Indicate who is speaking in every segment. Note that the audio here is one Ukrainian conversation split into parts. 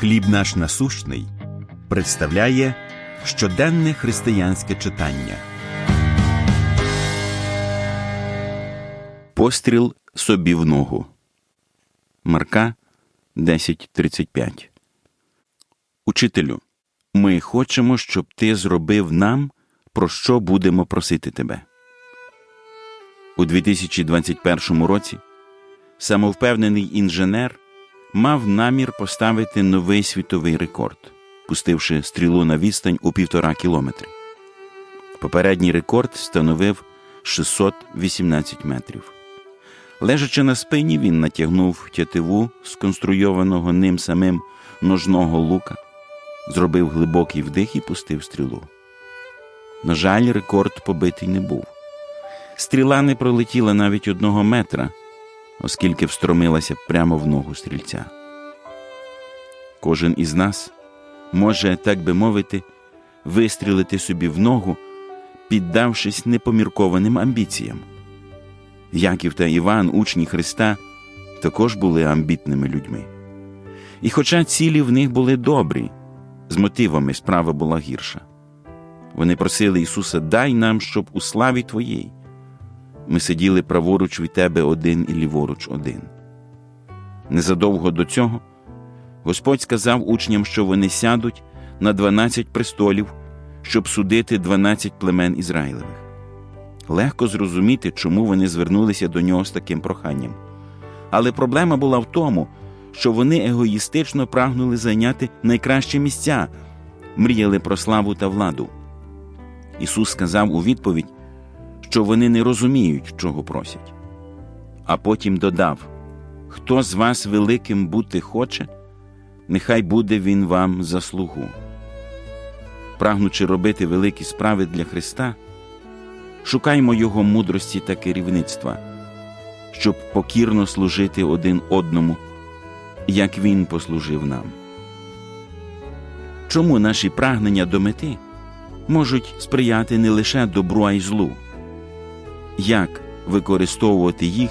Speaker 1: Хліб наш насущний представляє щоденне християнське читання.
Speaker 2: Постріл собі в ногу. Марка 10.35 Учителю, ми хочемо, щоб ти зробив нам, про що будемо просити тебе. У 2021 році самовпевнений інженер мав намір поставити новий світовий рекорд, пустивши стрілу на відстань у півтора кілометри. Попередній рекорд становив 618 метрів. Лежачи на спині, він натягнув тятиву сконструйованого ним самим ножного лука, зробив глибокий вдих і пустив стрілу. На жаль, рекорд побитий не був. Стріла не пролетіла навіть одного метра, оскільки встромилася прямо в ногу стрільця. Кожен із нас може, так би мовити, вистрілити собі в ногу, піддавшись непоміркованим амбіціям. Яків та Іван, учні Христа, також були амбітними людьми. І хоча цілі в них були добрі, з мотивами справа була гірша. Вони просили Ісуса, дай нам, щоб у славі Твоїй. Ми сиділи праворуч від Тебе один і ліворуч один. Незадовго до цього Господь сказав учням, що вони сядуть на дванадцять престолів, щоб судити дванадцять племен Ізраїлевих. Легко зрозуміти, чому вони звернулися до нього з таким проханням. Але проблема була в тому, що вони егоїстично прагнули зайняти найкращі місця, мріяли про славу та владу. Ісус сказав у відповідь, що вони не розуміють, чого просять. А потім додав: Хто з вас великим бути хоче, нехай буде він вам за слугу. Прагнучи робити великі справи для Христа, шукаймо Його мудрості та керівництва, щоб покірно служити один одному, як Він послужив нам. Чому наші прагнення до мети можуть сприяти не лише добру, а й злу? Як використовувати їх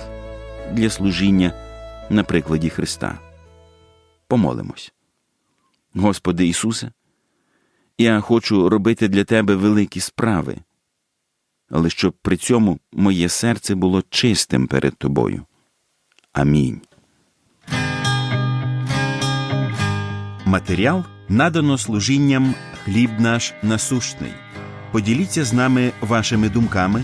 Speaker 2: для служіння на прикладі Христа? Помолимось. Господи Ісусе, я хочу робити для Тебе великі справи, але щоб при цьому моє серце було чистим перед Тобою. Амінь.
Speaker 1: Матеріал надано служінням Хліб наш насущний. Поділіться з нами вашими думками,